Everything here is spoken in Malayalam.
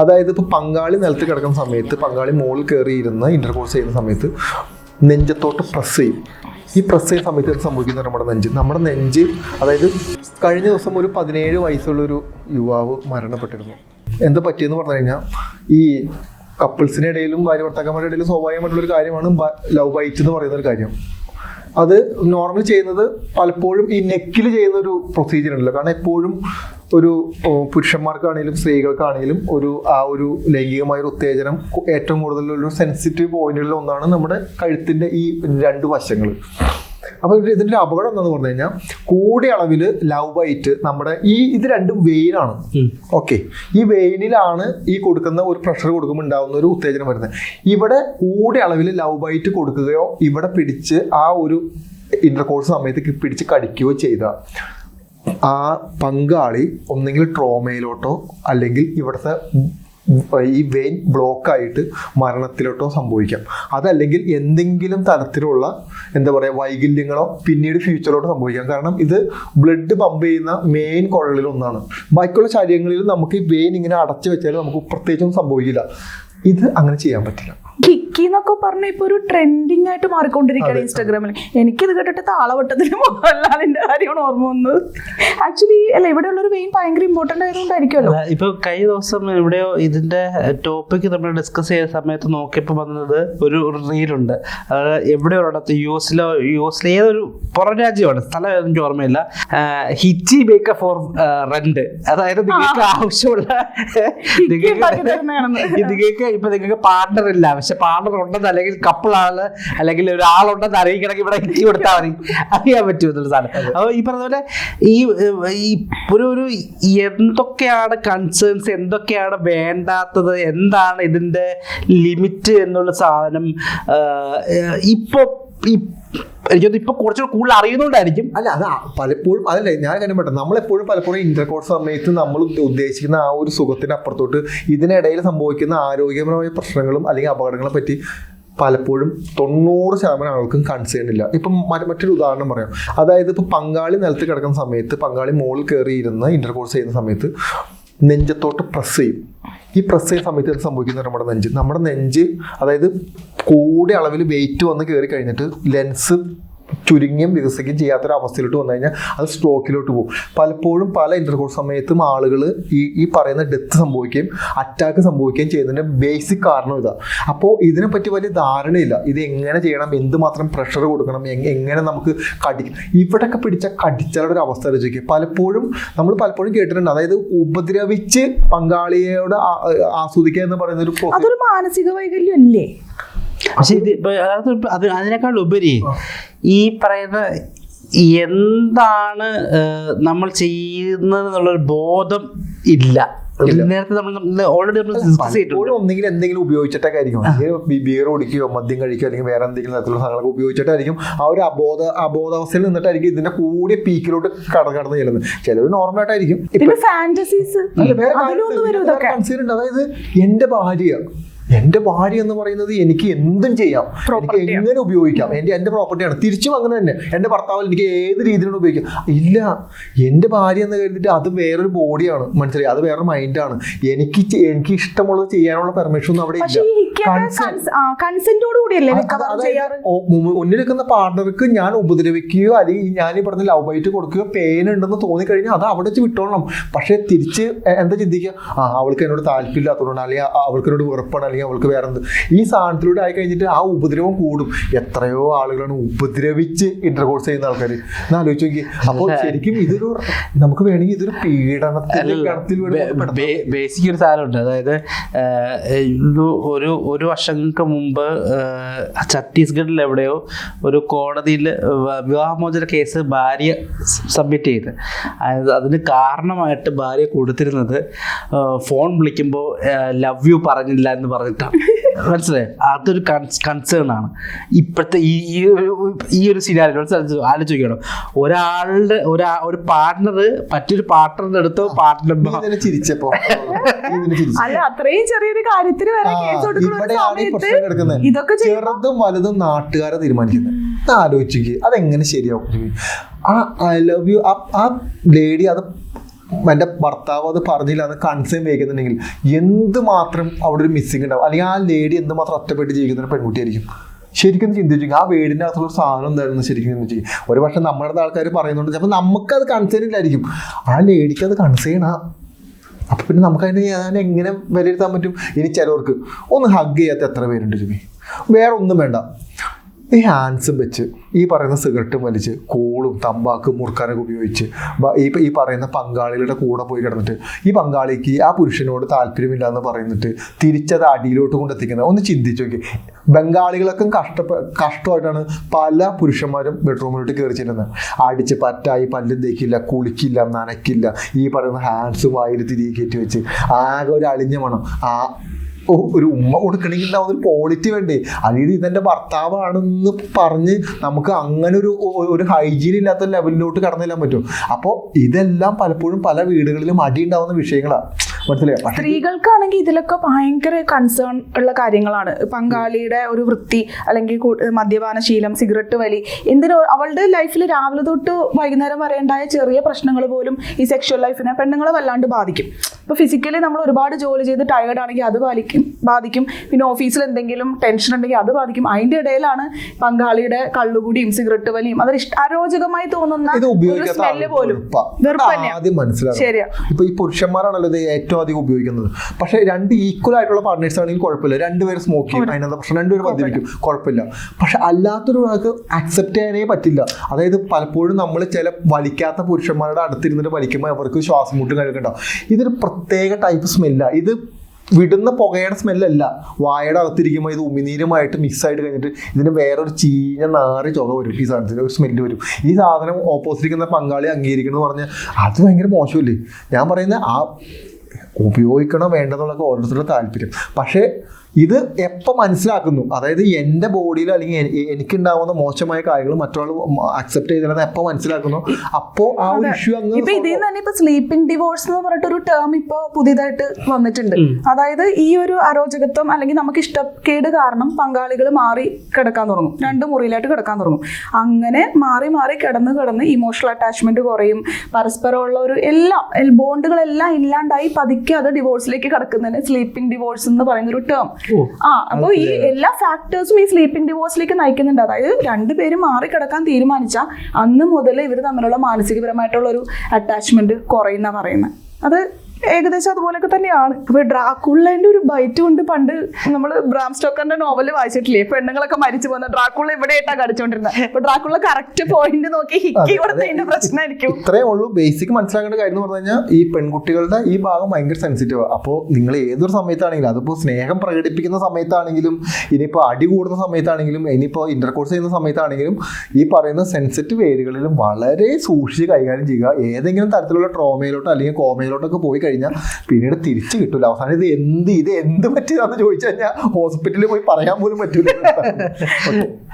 അതായത് ഇപ്പോൾ പങ്കാളി നിലത്ത് കിടക്കുന്ന സമയത്ത് പങ്കാളി മുകളിൽ കയറി ഇരുന്ന് ഇന്റർകോഴ്സ് ചെയ്യുന്ന സമയത്ത് നെഞ്ചത്തോട്ട് പ്രസ് ചെയ്യും. ഈ പ്രസ് ചെയ്യുന്ന സമയത്ത് എന്ത് സംഭവിക്കുന്നത് നമ്മുടെ നെഞ്ച്? നമ്മുടെ നെഞ്ച് അതായത് കഴിഞ്ഞ ദിവസം ഒരു പതിനേഴ് വയസ്സുള്ളൊരു യുവാവ് മരണപ്പെട്ടിരുന്നു. എന്താ പറ്റിയെന്ന് പറഞ്ഞു കഴിഞ്ഞാൽ ഈ കപ്പിൾസിന്റെ ഇടയിലും ഭാര്യ ഭർത്താക്കന്മാരുടെ ഇടയിലും സ്വാഭാവികമായിട്ടുള്ള ഒരു കാര്യമാണ് ലവ് ബൈറ്റ് എന്ന് പറയുന്ന ഒരു കാര്യം. അത് നോർമൽ ചെയ്യുന്നത് പലപ്പോഴും ഈ നെക്കിൽ ചെയ്യുന്ന ഒരു പ്രൊസീജിയർ ഉണ്ടല്ലോ. കാരണം എപ്പോഴും ഒരു പുരുഷന്മാർക്കാണെങ്കിലും സ്ത്രീകൾക്കാണെങ്കിലും ഒരു ആ ഒരു ലൈംഗികമായ ഒരു ഉത്തേജനം ഏറ്റവും കൂടുതൽ ഒരു സെൻസിറ്റീവ് പോയിന്റുകളിൽ ഒന്നാണ് നമ്മുടെ കഴുത്തിന്റെ ഈ രണ്ട് വശങ്ങൾ അപ്പൊ ഇത് ഇതിന്റെ ഒരു അപകടം എന്താന്ന് പറഞ്ഞു കഴിഞ്ഞാൽ കൂടിയ അളവിൽ ലവ് ബൈറ്റ് നമ്മുടെ ഈ ഇത് രണ്ടും വെയിനാണ് ഓക്കെ ഈ വെയിനിലാണ് ഈ കൊടുക്കുന്ന ഒരു പ്രഷർ കൊടുക്കുമ്പോൾ ഉണ്ടാകുന്ന ഒരു ഉത്തേജനം വരുന്നത്. ഇവിടെ കൂടിയ അളവിൽ ലവ് ബൈറ്റ് കൊടുക്കുകയോ ഇവിടെ പിടിച്ച് ആ ഒരു ഇന്റർകോഴ്സ് സമയത്ത് പിടിച്ച് കടിക്കുകയോ ചെയ്ത. ആ പങ്കാളി ഒന്നെങ്കിൽ ട്രോമയിലോട്ടോ അല്ലെങ്കിൽ ഇവിടുത്തെ ഈ വെയിൻ ബ്ലോക്ക് ആയിട്ട് മരണത്തിലോട്ടോ സംഭവിക്കാം. അതല്ലെങ്കിൽ എന്തെങ്കിലും തരത്തിലുള്ള എന്താ പറയുക വൈകല്യങ്ങളോ പിന്നീട് ഫ്യൂച്ചറിലോട്ട് സംഭവിക്കാം. കാരണം ഇത് ബ്ലഡ് പമ്പ് ചെയ്യുന്ന മെയിൻ കുഴലിൽ ഒന്നാണ്. ബാക്കിയുള്ള ശരീരങ്ങളിൽ നമുക്ക് ഈ വെയിൻ ഇങ്ങനെ അടച്ചു വെച്ചാൽ നമുക്ക് പ്രത്യേകിച്ചൊന്നും സംഭവിക്കില്ല. ഇത് അങ്ങനെ ചെയ്യാൻ പറ്റില്ല. കിക്കി എന്നൊക്കെ പറഞ്ഞ ഇപ്പൊ ഒരു ട്രെൻഡിങ് ആയിട്ട് മാറിക്കൊണ്ടിരിക്കുകയാണ് ഇൻസ്റ്റാഗ്രാമിൽ എനിക്കിത് കേട്ടിട്ട് താളവട്ടത്തിന് മോഹൻലാലിന്റെ കാര്യമാണ് ഓർമ്മ വന്നത്. ആക്ച്വലി അല്ല ഇവിടെയുള്ള ഒരു മെയിൻ ഭയങ്കര ഇമ്പോർട്ടന്റ് ആയതുകൊണ്ടായിരിക്കുമല്ലോ. ഇപ്പൊ കഴിഞ്ഞ ദിവസം എവിടെയോ ഇതിന്റെ ടോപ്പിക് നമ്മൾ ഡിസ്കസ് ചെയ്ത സമയത്ത് നോക്കിയപ്പോൾ വന്നത് ഒരു റീലുണ്ട് അതായത് എവിടെ ഒരിടത്ത് യു എസിലോ യു എസിലെ ഏതൊരു പുറം രാജ്യമാണ്. സ്ഥലം എനിക്ക് ഓർമ്മയില്ല. ഹിറ്റി ബേക്കർ ഫോർ റെന്റ് അതായത് നിങ്ങൾക്ക് ആവശ്യമുള്ള നിങ്ങൾക്ക് ഇപ്പൊ നിങ്ങൾക്ക് പാർട്ണർ ഇല്ല. പക്ഷെ പാർട്ണർ ഉണ്ടെന്ന് അല്ലെങ്കിൽ കപ്പിൾ ആണ് അല്ലെങ്കിൽ ഒരാളുണ്ടെന്ന് അറിയിക്കണമെങ്കിൽ ഇവിടെ എത്തി കൊടുത്താൽ മതി. അറിയാൻ പറ്റും എന്നുള്ള സാധനം അപ്പോൾ ഈ പറഞ്ഞ പോലെ ഈ ഈ ഒരു ഒരു എന്തൊക്കെയാണ് കൺസേൺസ് എന്തൊക്കെയാണ് വേണ്ടാത്തത് എന്താണ് ഇതിന്റെ ലിമിറ്റ് എന്നുള്ള സാധനം ആഹ്, ഏഹ്, ഇപ്പൊ കുറച്ചുകൂടെ കൂടുതൽ അറിയുന്നോണ്ടായിരിക്കും. അല്ല അത് പലപ്പോഴും അതല്ല ഞാൻ കാര്യം പറ്റും നമ്മളെപ്പോഴും പലപ്പോഴും ഇന്റർകോഴ്സ് സമയത്ത് നമ്മൾ ഉദ്ദേശിക്കുന്ന ആ ഒരു സുഖത്തിന് അപ്പുറത്തോട്ട് ഇതിനിടയിൽ സംഭവിക്കുന്ന ആരോഗ്യപരമായ പ്രശ്നങ്ങളും അല്ലെങ്കിൽ അപകടങ്ങളെ പറ്റി പലപ്പോഴും തൊണ്ണൂറ് ശതമാനം ആൾക്കും കൺസേൺ ഇല്ല. ഇപ്പം മറ്റൊരു ഉദാഹരണം പറയാം. അതായത് ഇപ്പം പങ്കാളി നിലത്ത് കിടക്കുന്ന സമയത്ത് പങ്കാളി മുകളിൽ കയറി ഇന്റർകോഴ്സ് ചെയ്യുന്ന സമയത്ത് നെഞ്ചത്തോട്ട് പ്രസ് ചെയ്യും. ഈ പ്രസ് ചെയ്യുന്ന സമയത്ത് എന്ത് സംഭവിക്കുന്നത് നമ്മുടെ നെഞ്ച്? നമ്മുടെ നെഞ്ച് അതായത് കൂടിയ അളവിൽ വെയിറ്റ് വന്ന് കയറി കഴിഞ്ഞിട്ട് ലെൻസ് ചുരുങ്ങിയും വികസിക്കുകയും ചെയ്യാത്തൊരു അവസ്ഥയിലോട്ട് വന്നു കഴിഞ്ഞാൽ അത് സ്ട്രോക്കിലോട്ട് പോകും. പലപ്പോഴും പല ഇന്റർകോഴ്സ് സമയത്തും ആളുകൾ ഈ ഈ പറയുന്ന ഡെത്ത് സംഭവിക്കുകയും അറ്റാക്ക് സംഭവിക്കുകയും ചെയ്യുന്നതിന്റെ ബേസിക് കാരണം ഇതാ. അപ്പോൾ ഇതിനെപ്പറ്റി വലിയ ധാരണയില്ല. ഇത് എങ്ങനെ ചെയ്യണം? എന്തുമാത്രം പ്രഷർ കൊടുക്കണം? എങ്ങനെ നമുക്ക് കടി ഇവിടെയൊക്കെ പിടിച്ച കടിച്ചാലൊരു ഒരു അവസ്ഥ ആലോചിക്കുക. പലപ്പോഴും നമ്മൾ പലപ്പോഴും കേട്ടിട്ടുണ്ട്. അതായത് ഉപദ്രവിച്ച് പങ്കാളിയോട് ആസ്വദിക്കുക എന്ന് പറയുന്ന ഒരു അതൊരു മാനസിക വൈകല്യം അല്ലേ? പക്ഷെ ഇത് അതിനേക്കാൾ ഉപരി ഈ പറയുന്ന എന്താണ് നമ്മൾ ചെയ്യുന്നത് എന്നുള്ളൊരു ബോധം ഇല്ല. നേരത്തെ നമ്മൾ ഓൾറെഡി നമ്മൾ ഒന്നെങ്കിൽ എന്തെങ്കിലും ഉപയോഗിച്ചിട്ടൊക്കെ ആയിരിക്കും ബിയർ കുടിക്കുകയോ മദ്യം കഴിക്കുകയോ അല്ലെങ്കിൽ വേറെ എന്തെങ്കിലും തരത്തിലുള്ള സാധനങ്ങളൊക്കെ ഉപയോഗിച്ചിട്ടായിരിക്കും ആ ഒരു അബോധ അബോധാവസ്ഥയിൽ നിന്നിട്ടായിരിക്കും ഇതിന്റെ കൂടിയ പീക്കിലോട്ട് കട കടന്ന് ചെല്ലുന്നത്. ചിലർ നോർമൽ ആയിട്ടായിരിക്കും. ഫാന്റസീസ് അല്ല, വേറെ അതിലൊന്നും വേറെ ഇതൊക്കെ. concern ഉണ്ട്. അതായത് എന്റെ ഭാര്യ എന്റെ ഭാര്യ എന്ന് പറയുന്നത് എനിക്ക് എന്തും ചെയ്യാം. എനിക്ക് എങ്ങനെ ഉപയോഗിക്കാം? എന്റെ എന്റെ പ്രോപ്പർട്ടിയാണ് തിരിച്ചും അങ്ങനെ തന്നെ. എന്റെ ഭർത്താവിൽ എനിക്ക് ഏത് രീതിയിലും ഉപയോഗിക്കാം ഇല്ല. എന്റെ ഭാര്യ എന്ന് കരുതിയിട്ട് അത് വേറൊരു ബോഡിയാണ് മനസ്സിലായി? അത് വേറൊരു മൈൻഡാണ് എനിക്ക് എനിക്ക് ഇഷ്ടമുള്ളത് ചെയ്യാനുള്ള പെർമിഷൻ ഒന്നും അവിടെ മുന്നിൽ നിൽക്കുന്ന പാർട്ണർക്ക് ഞാൻ ഉപദ്രവിക്കുകയോ അല്ലെങ്കിൽ ഞാൻ ഈ പറഞ്ഞ ലവ് ബൈറ്റ് കൊടുക്കുകയോ പെയിൻ ഉണ്ടെന്ന് തോന്നിക്കഴിഞ്ഞാൽ അത് അവിടെ വെച്ച് വിട്ടോളണം. പക്ഷേ തിരിച്ച് എന്താ ചിന്തിക്കുക? ആ അവൾക്ക് എന്നോട് താല്പര്യമില്ലാത്തതുകൊണ്ട് അല്ലെങ്കിൽ അവൾക്ക് എന്നോട് വെറുപ്പാണ്. അല്ലെങ്കിൽ അവൾക്ക് വേറെ എന്ത് ഈ സാധനത്തിലൂടെ ആയി കഴിഞ്ഞിട്ട് ആ ഉപദ്രവം കൂടും. എത്രയോ ആളുകളാണ് ഉപദ്രവിച്ച് ഇന്റർകോഴ്സ് ചെയ്യുന്ന ആൾക്കാർ എന്ന് ആലോചിച്ച് നോക്കി അപ്പോൾ ശരിക്കും ഇതൊരു നമുക്ക് വേണമെങ്കിൽ ഇതൊരു പീഡനത്തിൽ. ബേസിക് ഒരു സാധനമുണ്ട്. അതായത് ഒരു ഒരു വർഷങ്ങൾക്ക് മുമ്പ് ഛത്തീസ്ഗഡിൽ എവിടെയോ ഒരു കോടതിയിൽ വിവാഹമോചന കേസ് ഭാര്യ സബ്മിറ്റ് ചെയ്ത്. അതിന് കാരണമായിട്ട് ഭാര്യ കൊടുത്തിരുന്നത് ഫോൺ വിളിക്കുമ്പോൾ ലവ് യു പറഞ്ഞില്ല എന്ന് പറഞ്ഞിട്ടാണ് മനസ്സിലായി? അതൊരു കൺസേൺ ആണ്. ഇപ്പോഴത്തെ ഈ ഈ ഒരു ഈ ഒരു സിനാരി ആലോചിക്കണം ഒരാളുടെ ഒരാ ഒരു പാർട്ട്ണർ മറ്റൊരു പാർട്ട്ണറിന്റെ അടുത്തോ പാർട്ട്ണർ ചിരിച്ചപ്പോ. അല്ല അത്രയും ചെറിയൊരു കാര്യത്തിന് വരെ കേസ് കൊടുക്കുന്ന ഇതൊക്കെ ചെറുതും വലുതും നാട്ടുകാരെ തീരുമാനിക്കുന്നത്. ആലോചിക്കുക അതെങ്ങനെ ശരിയാവും? ആ ഐ ലവ് യു ആ ലേഡി അത് എന്റെ ഭർത്താവ് അത് പറഞ്ഞില്ല എന്ന് കൺസേൺ വയ്ക്കുന്നുണ്ടെങ്കിൽ എന്തുമാത്രം അവിടെ ഒരു മിസ്സിങ് ഉണ്ടാവും? അല്ലെങ്കിൽ ആ ലേഡി എന്തുമാത്രം ഒറ്റപ്പെട്ട് ജീവിക്കുന്ന ഒരു പെൺകുട്ടിയായിരിക്കും. ശരിക്കും ചിന്തിച്ചു ആ വീടിന്റെ അകത്തുള്ള ഒരു സാധനം എന്തായിരുന്നു ശരിക്കും ചിന്തിച്ചു ഒരു പക്ഷേ നമ്മുടെ ആൾക്കാർ പറയുന്നുണ്ട് ചിലപ്പോൾ നമുക്കത് കൺസേൺ ഇല്ലായിരിക്കും ആ ലേഡിക്ക് അത് കൺസേൺ ആ അപ്പൊ പിന്നെ നമുക്ക് അതിനെ ഞാൻ എങ്ങനെ വിലയിരുത്താൻ പറ്റും? ഇനി ചിലവർക്ക് ഒന്ന് ഹഗ് ചെയ്യാത്ത എത്ര പേരുണ്ട് രവി വേറെ ഒന്നും വേണ്ട. ഈ ഹാൻഡ്സും വെച്ച് ഈ പറയുന്ന സിഗരറ്റും വലിച്ച് കോളും തമ്പാക്കും മുറുക്കാനൊക്കെ ഉപയോഗിച്ച് ഈ പറയുന്ന പങ്കാളികളുടെ കൂടെ പോയി കിടന്നിട്ട് ഈ പങ്കാളിക്ക് ആ പുരുഷനോട് താല്പര്യമില്ല എന്ന് പറയുന്നിട്ട് തിരിച്ചത് അടിയിലോട്ട് കൊണ്ടെത്തിക്കുന്നത് ഒന്ന് ചിന്തിച്ചു നോക്കി. ബംഗാളികളൊക്കെ കഷ്ടപ്പെ കഷ്ടമായിട്ടാണ് പല പുരുഷന്മാരും ബെഡ്റൂമിലോട്ട് കയറി ചെല്ലുന്നത് അടിച്ച് പറ്റായി പല്ലും തേക്കില്ല കുളിക്കില്ല നനയ്ക്കില്ല ഈ പറയുന്ന ഹാൻഡ്സ് വായിൽ തിരികെ കയറ്റി വെച്ച് ആകെ ഒരു അളിഞ്ഞ മണം. ആ ഒരു ഉമ്മ കൊടുക്കണമെങ്കിൽ ഉണ്ടാവുന്ന ഒരു ക്വാളിറ്റി വേണ്ടേ? അല്ലെങ്കിൽ ഇതെന്റെ ഭർത്താവാണെന്ന് പറഞ്ഞ് നമുക്ക് അങ്ങനെ ഒരു ഒരു ഹൈജീൻ ഇല്ലാത്ത ലെവലിലോട്ട് കടന്നില്ലാൻ പറ്റും. അപ്പോൾ ഇതെല്ലാം പലപ്പോഴും പല വീടുകളിലും അടി ഉണ്ടാവുന്ന വിഷയങ്ങളാണ് സ്ത്രീകൾക്കാണെങ്കിൽ ഇതിലൊക്കെ ഭയങ്കര കൺസേൺ ഉള്ള കാര്യങ്ങളാണ്. പങ്കാളിയുടെ ഒരു വൃത്തി അല്ലെങ്കിൽ മദ്യപാന ശീലം സിഗരറ്റ് വലി എന്തിനോ അവളുടെ ലൈഫിൽ രാവിലെ തൊട്ട് വൈകുന്നേരം വരെ ഉണ്ടായ ചെറിയ പ്രശ്നങ്ങൾ പോലും ഈ സെക്ഷൽ ലൈഫിനെ പെണ്ണുങ്ങളെ വല്ലാണ്ട് ബാധിക്കും. ഇപ്പോൾ ഫിസിക്കലി നമ്മൾ ഒരുപാട് ജോലി ചെയ്ത് ടയേർഡ് ആണെങ്കിൽ അത് ബാധിക്കും ബാധിക്കും. പിന്നെ ഓഫീസിൽ എന്തെങ്കിലും ടെൻഷൻ ഉണ്ടെങ്കിൽ അത് ബാധിക്കും. അതിന്റെ ഇടയിലാണ് പങ്കാളിയുടെ കള്ളുകുടിയും സിഗരറ്റ് വലിയും. അത് ഇഷ്ട അരോചകമായി തോന്നുന്ന ഒരു സ്മെല്ല് പോലും. ശരിയാ. ഇപ്പൊ ഈ പുരുഷന്മാരാണല്ലോ ഇത് ഏറ്റവും അധികം ഉപയോഗിക്കുന്നത്. പക്ഷെ രണ്ട് ഈക്വൽ ആയിട്ടുള്ള പാർട്ട്നേഴ്സ് ആണെങ്കിൽ കുഴപ്പമില്ല. രണ്ടുപേരും സ്മോക്ക് ചെയ്യും. അതിനെന്താ പ്രശ്നം രണ്ടുപേരും മദ്യപിക്കും. കുഴപ്പമില്ല. പക്ഷെ അല്ലാത്തൊരാൾക്ക് അക്സെപ്റ്റ് ചെയ്യാനേ പറ്റില്ല. അതായത് പലപ്പോഴും നമ്മൾ ചില വലിക്കാത്ത പുരുഷന്മാരുടെ അടുത്തിരുന്നിട്ട് വലിക്കുമ്പോൾ അവർക്ക് ശ്വാസം മുട്ടും കാര്യമൊക്കെ ഉണ്ടാവും. ഇതൊരു പ്രത്യേക ടൈപ്പ് സ്മെല്ല ഇത് വിടുന്ന പുകയുടെ സ്മെല്ലല്ല വായയുടെ അകത്തിരിക്കുമ്പോൾ ഇത് ഉമിനീരുമായിട്ട് മിക്സ് ആയിട്ട് കഴിഞ്ഞിട്ട് ഇതിന് വേറൊരു ചീഞ്ഞ നാറി ചുക വരും. ഈ സാധനത്തിന് ഒരു സ്മെല്ല് വരും. ഈ സാധനം ഓപ്പോസിറ്റ് ഇരിക്കുന്ന പങ്കാളി അംഗീകരിക്കണമെന്ന് പറഞ്ഞാൽ അത് ഭയങ്കര മോശമല്ലേ? ഞാൻ പറയുന്നത് ആ ഉപയോഗിക്കണോ വേണ്ടെന്നുള്ളതൊക്കെ ഓരോരുത്തരുടെ താല്പര്യം. പക്ഷേ ഇത് എപ്പോൾ മനസ്സിലാക്കുന്നു? അതായത് എന്റെ ബോഡിയിൽ അല്ലെങ്കിൽ എനിക്കുണ്ടാവുന്ന മോശമായ കാര്യങ്ങൾ മറ്റൊരാൾ അക്സെപ്റ്റ് ചെയ്തില്ലെന്ന് എപ്പോൾ മനസ്സിലാക്കുന്നു? അപ്പോൾ ആ ഒരു ഇഷ്യൂ അങ്ങ് ഇപ്പൊ ഇതിൽ തന്നെ ഇപ്പൊ സ്ലീപ്പിംഗ് ഡിവോഴ്സ് എന്ന് പറഞ്ഞിട്ടൊരു ടേം ഇപ്പൊ പുതിയതായിട്ട് വന്നിട്ടുണ്ട്. അതായത് ഈ ഒരു അരോചകത്വം അല്ലെങ്കിൽ നമുക്ക് ഇഷ്ടക്കേട് കാരണം പങ്കാളികൾ മാറി കിടക്കാൻ തുടങ്ങും. രണ്ട് മുറിയിലായിട്ട് കിടക്കാൻ തുടങ്ങും. അങ്ങനെ മാറി മാറി കിടന്ന് കിടന്ന് ഇമോഷണൽ അറ്റാച്ച്മെന്റ് കുറയും. പരസ്പരമുള്ള ഒരു എല്ലാം ബോണ്ടുകളെല്ലാം ഇല്ലാണ്ടായി പതുക്കെ അത് ഡിവോഴ്സിലേക്ക് കിടക്കുന്നതിന് സ്ലീപ്പിംഗ് ഡിവോഴ്സ് എന്ന് പറയുന്ന ഒരു ടേം ആ അപ്പോൾ ഈ എല്ലാ ഫാക്ടേഴ്സും ഈ സ്ലീപ്പിംഗ് ഡിവോഴ്സിലേക്ക് നയിക്കുന്നുണ്ട്. അതായത് രണ്ടുപേരും മാറി കിടക്കാൻ തീരുമാനിച്ച അന്ന് മുതൽ ഇവർ തമ്മിലുള്ള മാനസികപരമായിട്ടുള്ള ഒരു അറ്റാച്ച്മെന്റ് കുറയുന്ന പറയുന്നത് അത് ഏകദേശം അതുപോലൊക്കെ തന്നെയാണ്. ഇപ്പൊ ഡ്രാക്കുള്ളതിന്റെ ഒരു ബൈറ്റ് കൊണ്ട് പണ്ട് നമ്മൾ ബ്രാം സ്റ്റോക്കറിന്റെ നോവൽ വായിച്ചിട്ടില്ലേ? പെണ്ണുങ്ങളൊക്കെ മരിച്ചു പോകുന്ന ഡ്രാക്കുള്ള ഇവിടെ ആയിട്ടാണ് കടിച്ചോണ്ടിരുന്നത് അപ്പൊ ഡ്രാക്കുള്ള കറക്റ്റ് പോയിന്റ് നോക്കി ഹിക്കി കൊടുത്തതിന്റെ പ്രശ്നമായിരിക്കും ഇത്രേ ഉള്ളൂ. ബേസിക് മനസ്സിലാക്കേണ്ട കാര്യം എന്ന് പറഞ്ഞു കഴിഞ്ഞാൽ ഈ പെൺകുട്ടികളുടെ ഈ ഭാഗം ഭയങ്കര സെൻസിറ്റീവ് അപ്പോൾ നിങ്ങൾ ഏതൊരു സമയത്താണെങ്കിലും അതിപ്പോൾ സ്നേഹം പ്രകടിപ്പിക്കുന്ന സമയത്താണെങ്കിലും ഇനിയിപ്പോൾ അടി കൂടുന്ന സമയത്താണെങ്കിലും ഇനിയിപ്പോൾ ഇന്റർകോഴ്സ് ചെയ്യുന്ന സമയത്താണെങ്കിലും ഈ പറയുന്ന സെൻസിറ്റീവ് ഏരിയകളിലും വളരെ സൂക്ഷിച്ച് കൈകാര്യം ചെയ്യുക. ഏതെങ്കിലും തരത്തിലുള്ള ട്രോമയിലോട്ടോ അല്ലെങ്കിൽ കോമയിലോട്ടൊക്കെ പോയി കഴിഞ്ഞാൽ പിന്നീട് തിരിച്ചു കിട്ടില്ല അവസാനം ഇത് എന്ത് ഇത് എന്ത് പറ്റിയതാണെന്ന് ചോദിച്ചു കഴിഞ്ഞാൽ ഹോസ്പിറ്റലിൽ പോയി പറയാൻ പോലും പറ്റില്ല